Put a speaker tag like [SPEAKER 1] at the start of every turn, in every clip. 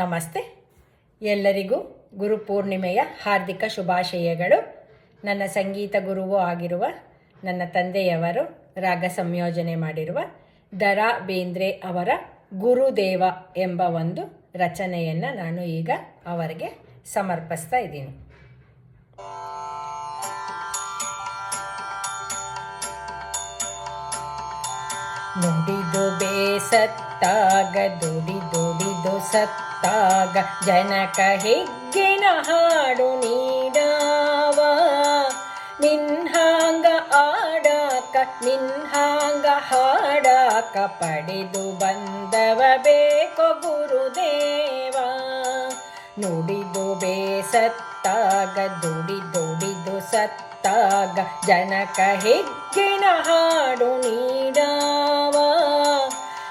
[SPEAKER 1] ನಮಸ್ತೆ. ಎಲ್ಲರಿಗೂ ಗುರುಪೂರ್ಣಿಮೆಯ ಹಾರ್ದಿಕ ಶುಭಾಶಯಗಳು. ನನ್ನ ಸಂಗೀತ ಗುರುವೂ ಆಗಿರುವ ನನ್ನ ತಂದೆಯವರು ರಾಗ ಸಂಯೋಜನೆ ಮಾಡಿರುವ ದರಾ ಬೇಂದ್ರೆ ಅವರ ಗುರುದೇವ ಎಂಬ ಒಂದು ರಚನೆಯನ್ನು ನಾನು ಈಗ ಅವರಿಗೆ ಸಮರ್ಪಿಸ್ತಾ ಇದ್ದೀನಿ. ನುಡಿದು ಬೇಸತ್ತಾಗ ದುಡಿ ದುಡಿದು ಸತ್ತಾಗ ಜನಕ ಹೆಗ್ಗಿನ ಹಾಡು ನೀಡಾವ. ನಿನ್ಹಾಂಗ ಆಡಾಕ ನಿನ್ಹಾಂಗ ಹಾಡಾಕ ಪಡೆದು ಬಂದವ ಬೇಕೋ ಗುರುದೇವ. ನುಡಿದು ಬೇಸತ್ತಾಗ, ದುಡಿ ದುಡಿದು ಸತ್ತಾಗ ಜನಕ ಹೆಗ್ಗಿನ ಹಾಡು ನೀಡಾವ.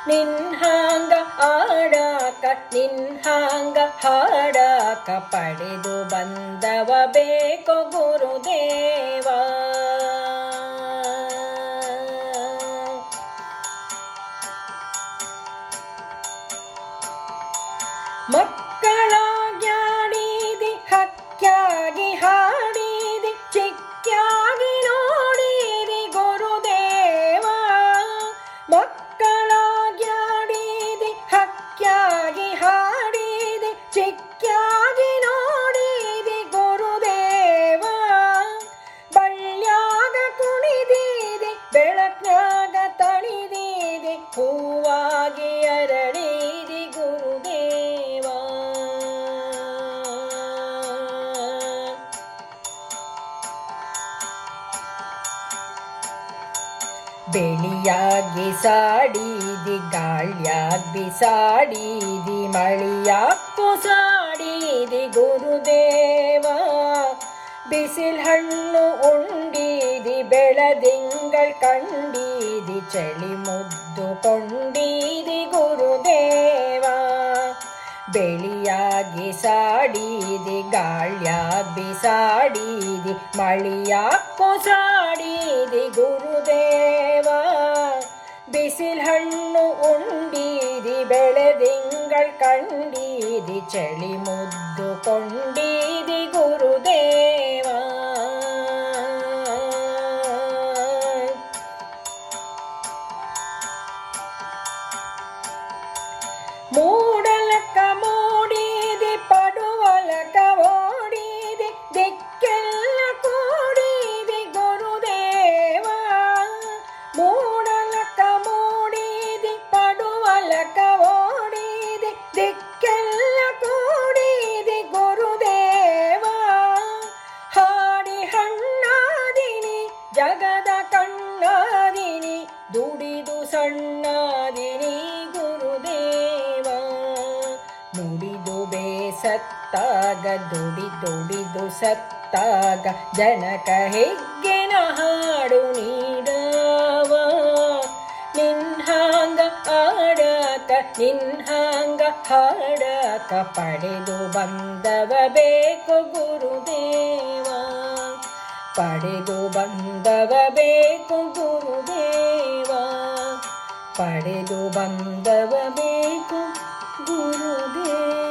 [SPEAKER 1] ನಿನ್ಹಾಂಗ ನಿನ್ಹಾಂಗ ಹಾಡಾಕ ಪಡೆದು ಬಂದವ ಬೇಕೋ ಗುರುದೇವ. ಮಕ್ಕಳಾಗ್ಯಾಡಿದಿ ಬೆಳಿಯಾಗಿ ಸಾಡಿದಿ, ಗಾಳಿಯಾಗಿ ಸಾಡಿದಿ ಮಳಿಯಾಕ್ಕೂ ಸಾಡಿದಿ ಗುರುದೇವ. ಬಿಸಿಲ್ ಹಣ್ಣು ಉಂಡಿದಿ, ಬೆಳದಿಂಗಳ್ ಕಂಡಿದಿ, ಚಳಿ ಮುದ್ದು ಕೊಂಡಿದಿ ಗುರುದೇವ. ಬೆಳಿಯಾಗಿ ಸಾಡಿದಿ, ಗಾಳ್ಯ ಬಿಸಾಡಿದಿ ಮಳಿಯಾಕ್ಕೂ ಸಾಡಿದೆ ಗುರುದೇವ. ಬಿಸಿಲ್ ಹಣ್ಣು ಉಂಡಿದಿ ಬೆಳೆದಿಂಗಳ್ ಕಂಡಿದಿ ಚಳಿ ಮುದ್ದು ಕೊಂಡಿದಿ ಗುರುದೇವ. ಮೂಡಲಕ ದುಡಿದು ಸಣ್ಣಾದಿನಿ ಗುರುದೇವ. ನುಡಿದು ಬೇಸತ್ತಾಗ, ದುಡಿ ದುಡಿದು ಸತ್ತಾಗ, ಜನಕ ಹೆಗ್ಗೆನ ಹಾಡು ನೀಡವ. ನಿನ್ಹಾಂಗ ಆಡಕ ನಿನ್ಹಾಂಗ ಹಾಡಕ ಪಡೆದು ಬಂದವ ಬೇಕು ಗುರುದೇವ. ಪಡೆದು ಬಂದವ ಬೇಕು ಗುರುದೇವ ಪಡೆದು ಬಂದವ ಬೇಕು ಗುರುದೇವ